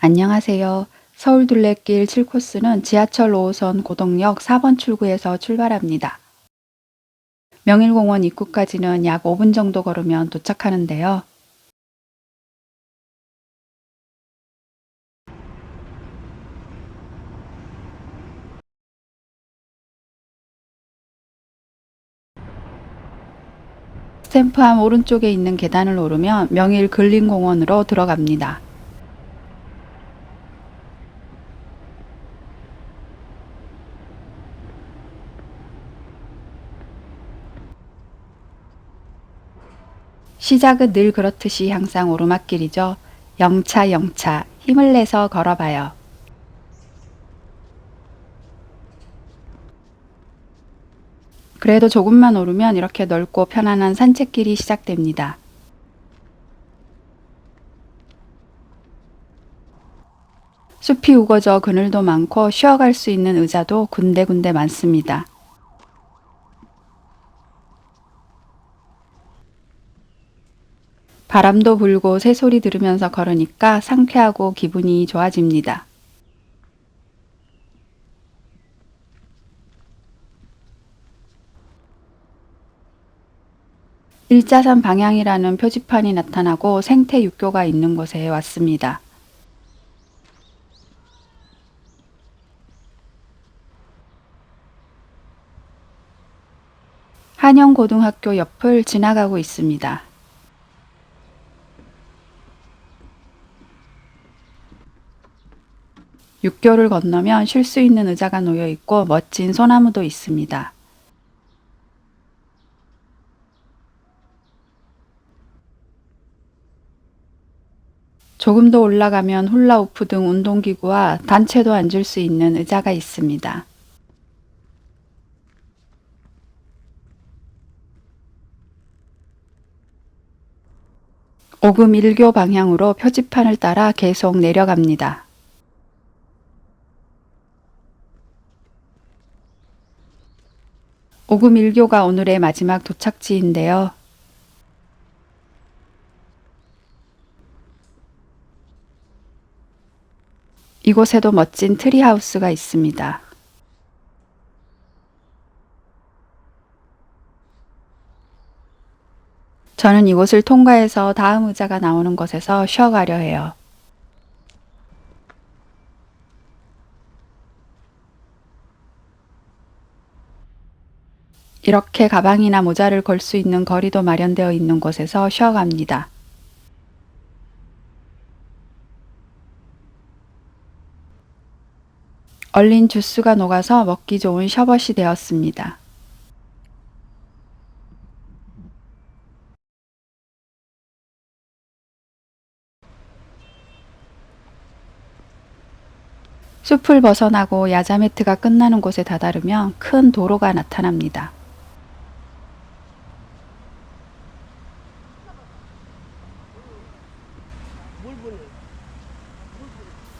안녕하세요. 서울 둘레길 7코스는 지하철 5호선 고덕역 4번 출구에서 출발합니다. 명일공원 입구까지는 약 5분 정도 걸으면 도착하는데요. 스탬프함 오른쪽에 있는 계단을 오르면 명일 근린공원으로 들어갑니다. 시작은 늘 그렇듯이 항상 오르막길이죠. 영차 영차 힘을 내서 걸어봐요. 그래도 조금만 오르면 이렇게 넓고 편안한 산책길이 시작됩니다. 숲이 우거져 그늘도 많고 쉬어갈 수 있는 의자도 군데군데 많습니다. 바람도 불고 새소리 들으면서 걸으니까 상쾌하고 기분이 좋아집니다. 일자산 방향이라는 표지판이 나타나고 생태 육교가 있는 곳에 왔습니다. 한영고등학교 옆을 지나가고 있습니다. 육교를 건너면 쉴 수 있는 의자가 놓여 있고 멋진 소나무도 있습니다. 조금 더 올라가면 훌라우프 등 운동기구와 단체도 앉을 수 있는 의자가 있습니다. 오금 1교 방향으로 표지판을 따라 계속 내려갑니다. 오금 1교가 오늘의 마지막 도착지인데요. 이곳에도 멋진 트리하우스가 있습니다. 저는 이곳을 통과해서 다음 의자가 나오는 곳에서 쉬어가려 해요. 이렇게 가방이나 모자를 걸 수 있는 거리도 마련되어 있는 곳에서 쉬어갑니다. 얼린 주스가 녹아서 먹기 좋은 셔벗이 되었습니다. 숲을 벗어나고 야자매트가 끝나는 곳에 다다르면 큰 도로가 나타납니다.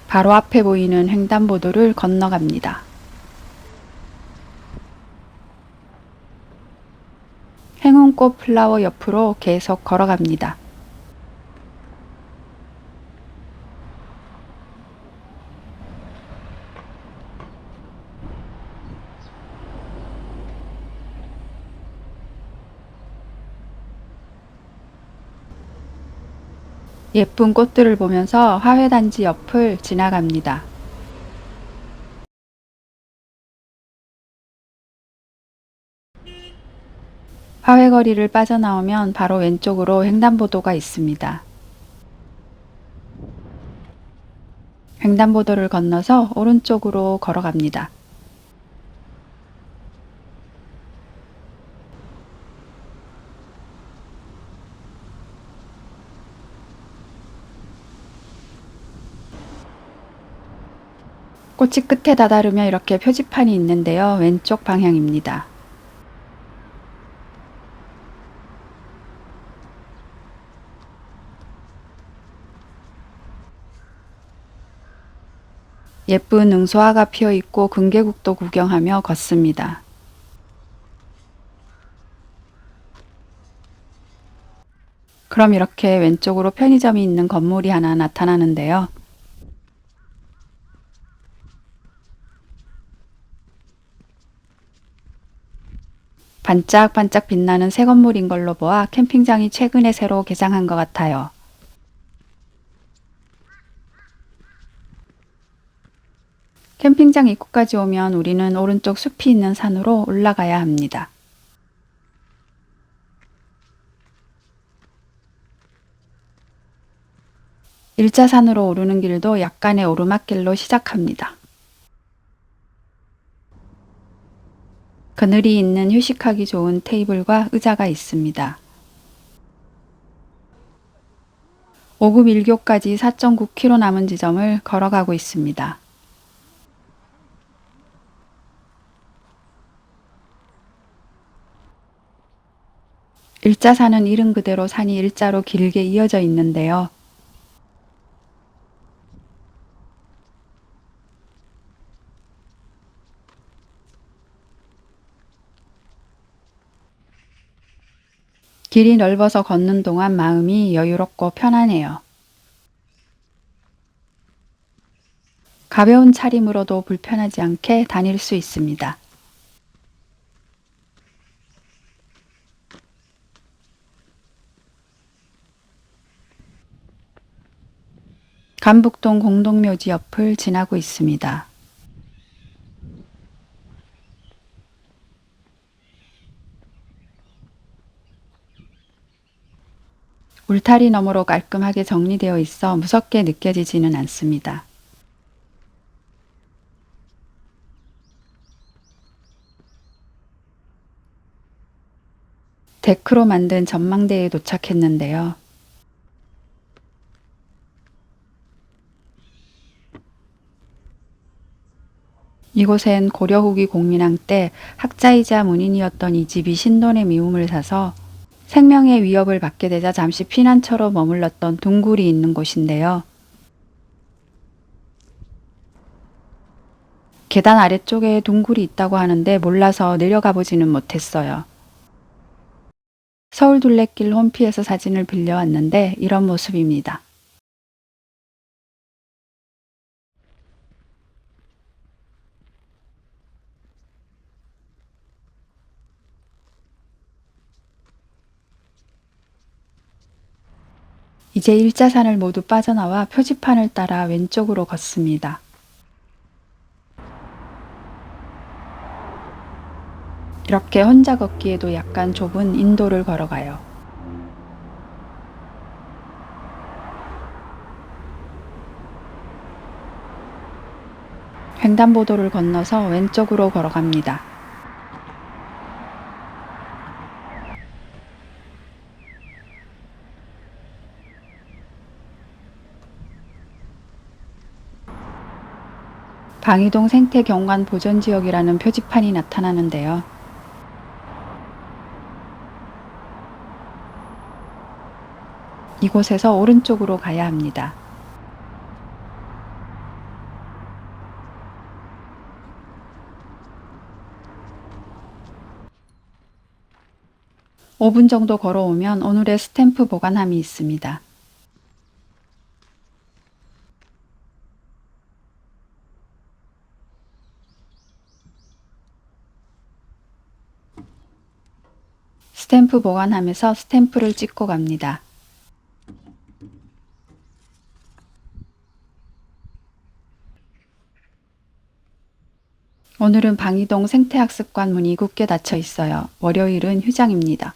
바로 앞에 보이는 횡단보도를 건너갑니다. 행운꽃 플라워 옆으로 계속 걸어갑니다. 예쁜 꽃들을 보면서 화훼단지 옆을 지나갑니다. 화훼거리를 빠져나오면 바로 왼쪽으로 횡단보도가 있습니다. 횡단보도를 건너서 오른쪽으로 걸어갑니다. 꽃이 끝에 다다르며 이렇게 표지판이 있는데요. 왼쪽 방향입니다. 예쁜 응소화가 피어 있고 금계국도 구경하며 걷습니다. 그럼 이렇게 왼쪽으로 편의점이 있는 건물이 하나 나타나는데요. 반짝반짝 빛나는 새 건물인 걸로 보아 캠핑장이 최근에 새로 개장한 것 같아요. 캠핑장 입구까지 오면 우리는 오른쪽 숲이 있는 산으로 올라가야 합니다. 일자산으로 오르는 길도 약간의 오르막길로 시작합니다. 그늘이 있는 휴식하기 좋은 테이블과 의자가 있습니다. 5급 1교까지 4.9km 남은 지점을 걸어가고 있습니다. 일자산은 이름 그대로 산이 일자로 길게 이어져 있는데요. 길이 넓어서 걷는 동안 마음이 여유롭고 편안해요. 가벼운 차림으로도 불편하지 않게 다닐 수 있습니다. 감북동 공동묘지 옆을 지나고 있습니다. 울타리 너머로 깔끔하게 정리되어 있어 무섭게 느껴지지는 않습니다. 데크로 만든 전망대에 도착했는데요. 이곳엔 고려 후기 공민왕 때 학자이자 문인이었던 이 집이 신돈의 미움을 사서 생명의 위협을 받게 되자 잠시 피난처로 머물렀던 둥굴이 있는 곳인데요. 계단 아래쪽에 둥굴이 있다고 하는데 몰라서 내려가 보지는 못했어요. 서울 둘레길 홈피에서 사진을 빌려왔는데 이런 모습입니다. 이제 일자산을 모두 빠져나와 표지판을 따라 왼쪽으로 걷습니다. 이렇게 혼자 걷기에도 약간 좁은 인도를 걸어가요. 횡단보도를 건너서 왼쪽으로 걸어갑니다. 방이동 생태경관 보전지역이라는 표지판이 나타나는데요. 이곳에서 오른쪽으로 가야 합니다. (5분) 정도 걸어오면 오늘의 스탬프 보관함이 있습니다. 스탬프 보관함에서 스탬프를 찍고 갑니다. 오늘은 방이동 생태학습관 문이 굳게 닫혀 있어요. 월요일은 휴장입니다.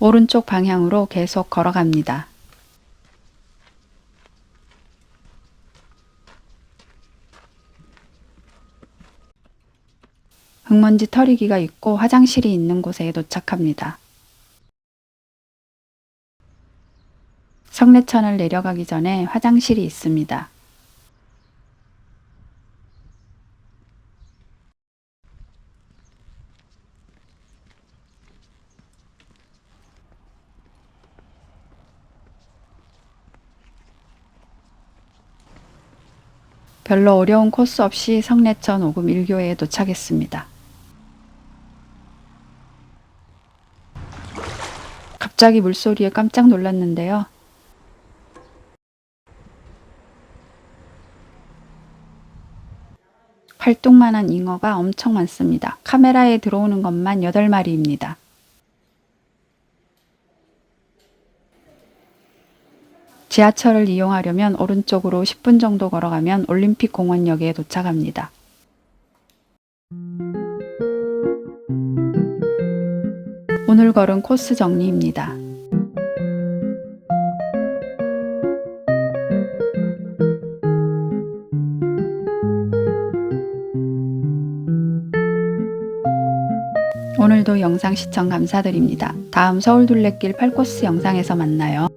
오른쪽 방향으로 계속 걸어갑니다. 흙먼지 털이기가 있고 화장실이 있는 곳에 도착합니다. 성내천을 내려가기 전에 화장실이 있습니다. 별로 어려운 코스 없이 성내천 5금 1교에 도착했습니다. 갑자기 물소리에 깜짝 놀랐는데요. 팔뚝만한 잉어가 엄청 많습니다. 카메라에 들어오는 것만 8마리입니다. 지하철을 이용하려면 오른쪽으로 10분 정도 걸어가면 올림픽 공원역에 도착합니다. 오늘 걸은 코스 정리입니다. 오늘도 영상 시청 감사드립니다. 다음 서울 둘레길 8코스 영상에서 만나요.